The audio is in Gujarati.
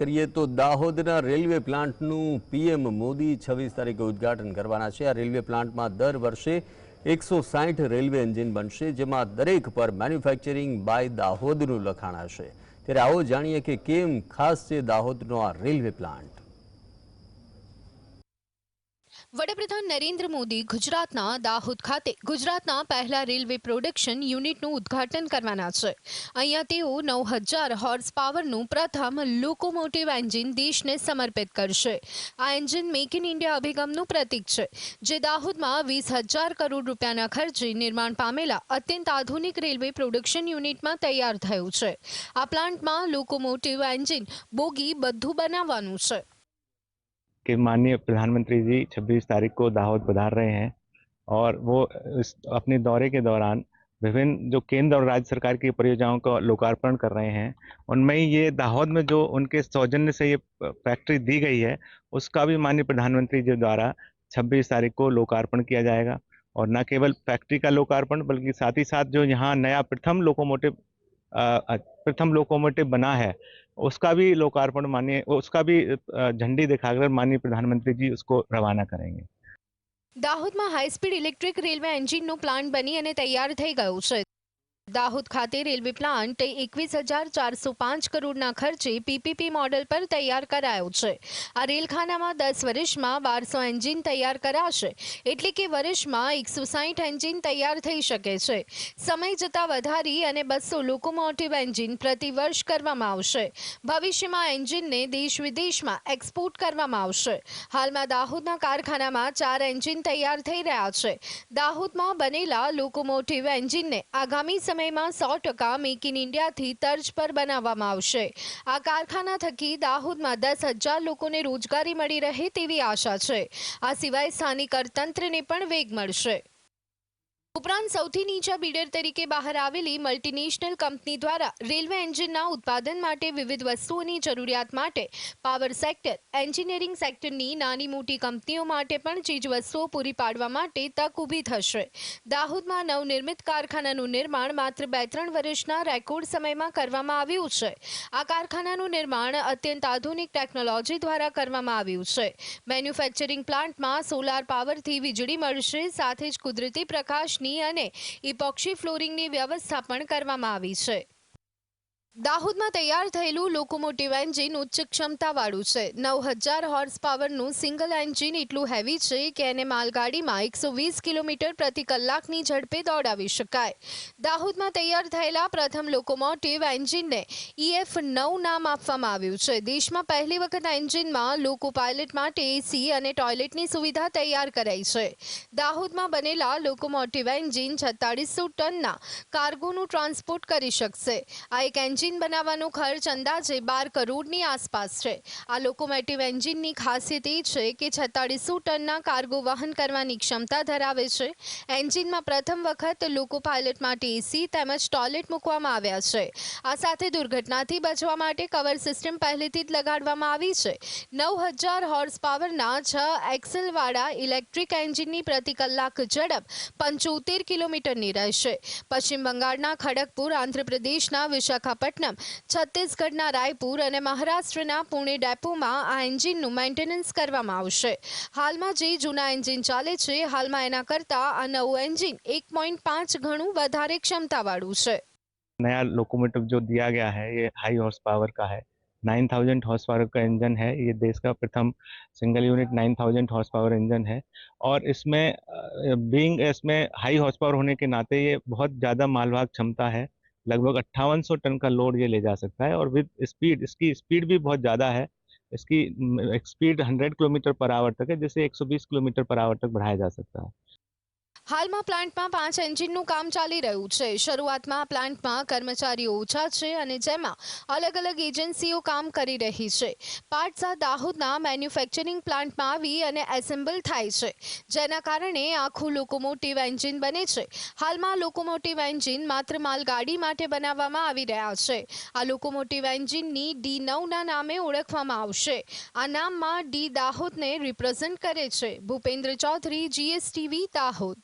કરીએ તો દાહોદના રેલવે પ્લાન્ટનું પીએમ મોદી છવ્વીસ તારીખે ઉદ્ઘાટન કરવાના છે. આ રેલવે પ્લાન્ટમાં દર વર્ષે એકસો સાઠ રેલવે એન્જિન બનશે, જેમાં દરેક પર મેન્યુફેક્ચરિંગ બાય દાહોદનું લખાણ હશે. ત્યારે આવો જાણીએ કે કેમ ખાસ છે દાહોદનો આ રેલવે પ્લાન્ટ. વડાપ્રધાન નરેન્દ્ર મોદી ગુજરાતના દાહોદ ખાતે ગુજરાતના પહેલા રેલવે પ્રોડક્શન યુનિટનું ઉદ્ઘાટન કરવાના છે. અહીંયા તેઓ નવ હજાર હોર્સ પાવરનું પ્રથમ લોકોમોટિવ એન્જિન દેશને સમર્પિત કરશે. આ એન્જિન મેક ઇન ઇન્ડિયા અભિગમનું પ્રતીક છે, જે દાહોદમાં વીસ હજાર કરોડ રૂપિયાના ખર્ચે નિર્માણ પામેલા અત્યંત આધુનિક રેલવે પ્રોડક્શન યુનિટમાં તૈયાર થયું છે. આ પ્લાન્ટમાં લોકોમોટિવ એન્જિન બોગી બધું બનાવવાનું છે. कि माननीय प्रधानमंत्री जी 26 तारीख को दाहोद पधार रहे हैं और वो इस, अपने दौरे के दौरान विभिन्न जो केंद्र और राज्य सरकार की परियोजनाओं का लोकार्पण कर रहे हैं, उनमें ये दाहोद में जो उनके सौजन्य से ये फैक्ट्री दी गई है, उसका भी माननीय प्रधानमंत्री जी द्वारा 26 तारीख को लोकार्पण किया जाएगा। और न केवल फैक्ट्री का लोकार्पण, बल्कि साथ ही साथ जो यहाँ नया प्रथम लोकोमोटिव प्रथम लोकोमोटिव बना है उसका भी लोकार्पण माननीय उसका भी अ, झंडी दिखाकर माननीय प्रधानमंत्री जी उसको रवाना करेंगे દાહોદમાં હાઈસ્પીડ ઇલેક્ટ્રિક રેલવે એન્જિનનો પ્લાન્ટ બની અને તૈયાર થઈ ગયો છે દાહોદ ખાતે રેલવે પ્લાન્ટ એકવીસ હજાર ચારસો પાંચ કરોડના ખર્ચે પીપીપી મોડેલ પર તૈયાર કરાયો છે. આ રેલખાનામાં દસ વર્ષમાં બારસો એન્જિન તૈયાર કરાશે, એટલે કે વર્ષમાં એકસો સાહીઠ એન્જિન તૈયાર થઈ શકે છે. સમય જતાં વધારી અને બસો લોકોમોટિવ એન્જિન પ્રતિ વર્ષ કરવામાં આવશે. ભવિષ્યમાં એન્જિનને દેશ વિદેશમાં એક્સપોર્ટ કરવામાં આવશે. હાલમાં દાહોદના કારખાનામાં ચાર એન્જિન તૈયાર થઈ રહ્યા છે. દાહોદમાં બનેલા લોકોમોટિવ એન્જિનને આગામી સમયમાં સો ટકા મેક ઇન ઇન્ડિયાથી તર્જ પર બનાવવામાં આવશે. આ કારખાના થકી દાહોદમાં દસ હજાર લોકોને રોજગારી મળી રહે તેવી આશા છે. આ સિવાય સ્થાનિક અર્થતંત્રને પણ વેગ મળશે. ઉપરાંત સૌથી નીચા બિડર તરીકે બહાર આવેલી મલ્ટીનેશનલ કંપની દ્વારા રેલવે એન્જિનના ઉત્પાદન માટે વિવિધ વસ્તુઓની જરૂરિયાત માટે પાવર સેક્ટર એન્જિનિયરિંગ સેક્ટરની નાની મોટી કંપનીઓ માટે પણ ચીજવસ્તુઓ પૂરી પાડવા માટે તક ઊભી થશે. દાહોદમાં નવનિર્મિત કારખાનાનું નિર્માણ માત્ર બે ત્રણ વર્ષના રેકોર્ડ સમયમાં કરવામાં આવ્યું છે. આ કારખાનાનું નિર્માણ અત્યંત આધુનિક ટેકનોલોજી દ્વારા કરવામાં આવ્યું છે. મેન્યુફેક્ચરિંગ પ્લાન્ટમાં સોલાર પાવરથી વીજળી મળશે, સાથે જ કુદરતી પ્રકાશની અને ઇપોક્સી ફ્લોરિંગની વ્યવસ્થા પણ કરવામાં આવી છે. દાહોદમાં તૈયાર થયેલું લોકોમોટિવ એન્જિન ઉચ્ચ ક્ષમતાવાળું છે. નવ હજાર હોર્સ પાવરનું સિંગલ એન્જિન એટલું હેવી છે કે એને માલગાડીમાં એકસો વીસ કિલોમીટર પ્રતિ કલાકની ઝડપે દોડાવી શકાય. દાહોદમાં તૈયાર થયેલા પ્રથમ લોકોમોટિવ એન્જિનને ઈએફ નવ નામ આપવામાં આવ્યું છે. દેશમાં પહેલી વખત એન્જિનમાં લોકો પાયલટ માટે એસી અને ટોયલેટની સુવિધા તૈયાર કરાઈ છે. દાહોદમાં બનેલા લોકોમોટિવ એન્જિન છત્તાળીસો ટનના કાર્ગોનું ટ્રાન્સપોર્ટ કરી શકશે. આ એક એન્જિન બનાવવાનો ખર્ચ અંદાજે બાર કરોડની આસપાસ છે. આ લોકોમોટિવ એન્જિનની ખાસિયત એ છે કે છત્તાળીસો ટનના કાર્ગો વહન કરવાની ક્ષમતા ધરાવે છે. એન્જિનમાં પ્રથમ વખત લોકો પાયલટ માટે એસી તેમજ ટોયલેટ મૂકવામાં આવ્યા છે. આ સાથે દુર્ઘટનાથી બચવા માટે કવર સિસ્ટમ પહેલેથી જ લગાડવામાં આવી છે. નવ હજાર હોર્સ પાવરના છ એક્સેલવાળા ઇલેક્ટ્રિક એન્જિનની પ્રતિ કલાક ઝડપ પંચોતેર કિલોમીટરની રહેશે. પશ્ચિમ બંગાળના ખડગપુર, આંધ્રપ્રદેશના વિશાખાપટ્ટનમ છત્તીસગઢના રાયપુર અને મહારાષ્ટ્રના પુણે ડેપોમાં આ એન્જિનનું મેન્ટેનન્સ કરવામાં આવશે હાલમાં જે જૂના એન્જિન ચાલે છે હાલમાં એના કરતાં આ નવું એન્જિન એક પોઈન્ટ પાંચ ગણું વધારે ક્ષમતાવાળું છે नया लोकोमोटिव जो दिया गया है ये हाई हॉर्स पावर का है 9000 हॉर्स पावर का इंजन है ये देश का प्रथम single unit 9000 horsepower engine है और इसमें बीइंग इसमें हाई हॉर्स पावर होने के नाते ये बहुत ज़्यादा मालवाहक क्षमता है लगभग अट्ठावन टन का लोड ये ले जा सकता है और विद स्पीड, इसकी स्पीड भी बहुत ज़्यादा है। इसकी स्पीड 100 किलोमीटर पर आवर तक है जिसे 120 किलोमीटर पर आवर तक बढ़ाया जा सकता है। હાલમાં પ્લાન્ટમાં પાંચ એન્જિનનું કામ ચાલી રહ્યું છે. શરૂઆતમાં પ્લાન્ટમાં કર્મચારીઓ ઓછા છે અને જેમાં અલગ અલગ એજન્સીઓ કામ કરી રહી છે. પાર્ટ્સ દાહોદના મેન્યુફેક્ચરિંગ પ્લાન્ટમાં આવી અને એસેમ્બલ થાય છે. જેના કારણે આખું લોકોમોટિવ એન્જિન બને છે. હાલમાં લોકોમોટિવ એન્જિન માત્ર માલગાડી માટે બનાવવામાં આવી રહ્યા છે. આ લોકોમોટિવ એન્જિનની ડી નવના નામે ઓળખવામાં આવશે. આ નામમાં ડી દાહોદને રિપ્રેઝેન્ટ કરે છે. ભૂપેન્દ્ર ચૌધરી, જીએસટીવી, દાહોદ.